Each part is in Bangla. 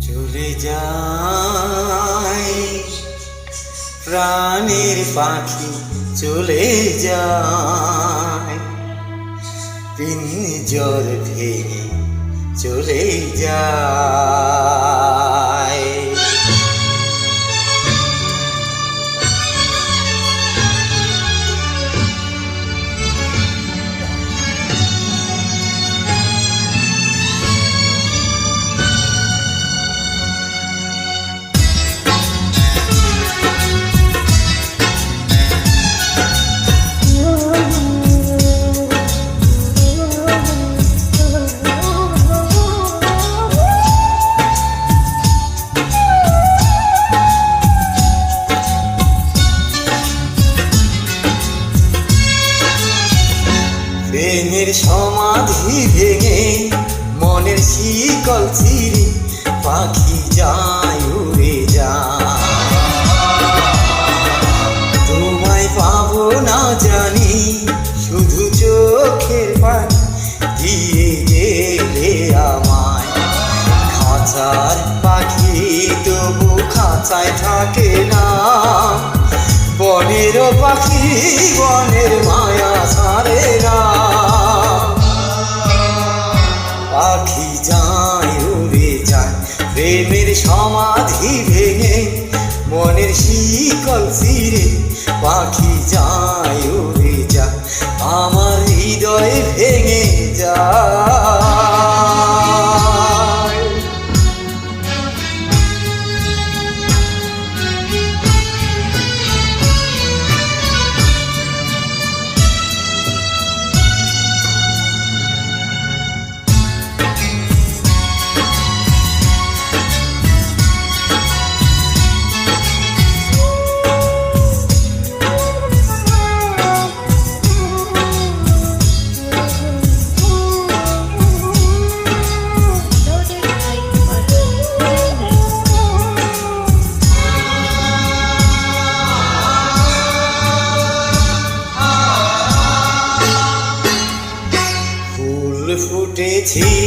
চলে যাই প্রাণের পাখি চলে যায়। পিঞ্জর ভেঙে চলে যায়। প্রেমের সমাধি ভেঙে মনের শিকল ছিঁড়ে পাখি যায় উড়ে যা তোমায় পাবো না জানি, শুধু চোখের পানি দিয়ে গেলে আমায়। খাঁচার পাখি তবু খাঁচায় থাকে না। বনের পাখি বনের পাখি যায়, উড়ে যায়। প্রেমের সমাধি ভেঙে, মনের শিকল ফিরে পাখি যায়, উড়ে যায়। আমার হৃদয় ভেঙে যায়। ফুটেছিল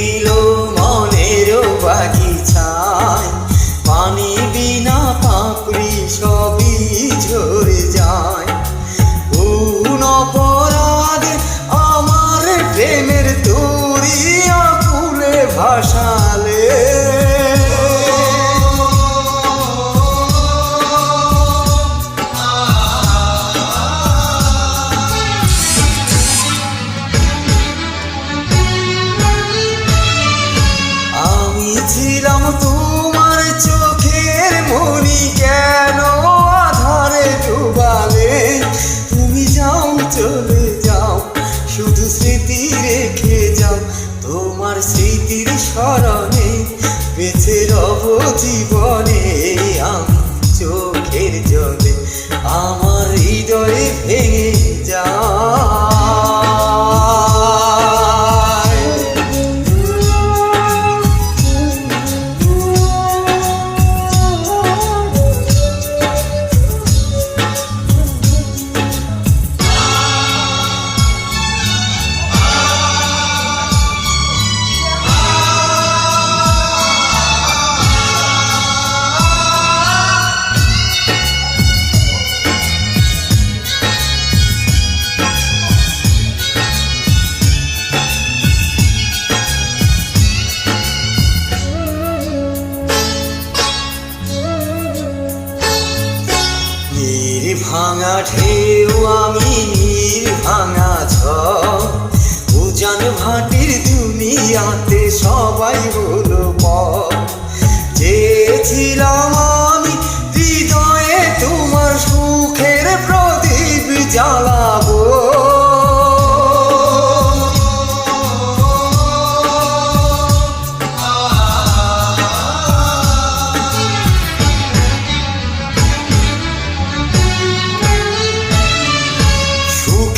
স্মরণে বেঁচে রব জীবনে। নীর ভাঙা ঢেউ আমি নীর ভাঙা ছ উজান ভাটির দুনিয়াতে সবাই হলো পর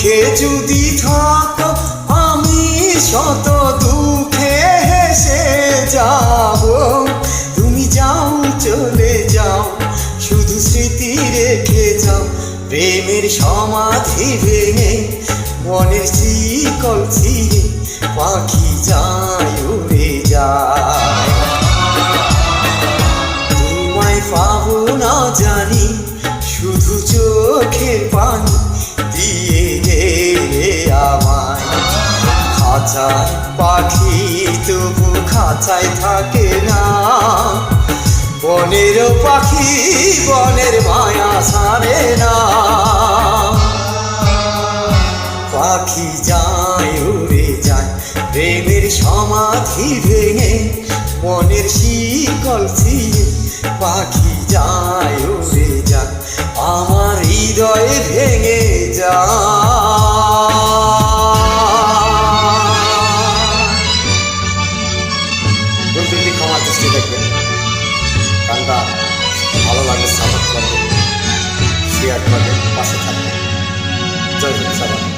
সুখে যদি থাকো, আমি শত দুঃখে হেসে যাব। তুমি যাও, চলে যাও, শুধু স্মৃতি রেখে যাও। প্রেমের সমাধি ভেঙে মনের শিকল ছিঁড়ে পাখি যায়, উড়ে যায়। তোমায় পাবো না জানি, শুধু চোখের পানি খাঁচায় পাখি, তবু খাঁচায় থাকে না। বনের পাখি, বনের মায়া সারে না। পাখি যায়, উড়ে যায়, প্রেমের সমাধি ভেঙে, মনের শিকল ছিঁড়ে। পাখি যায়, উড়ে যায়, আমার হৃদয়ে ভেঙে যায়। আমাকে সাপোর্ট করবেন শেয়ার করবেন পাশে থাকবেন। জয় হিন্দ সবাই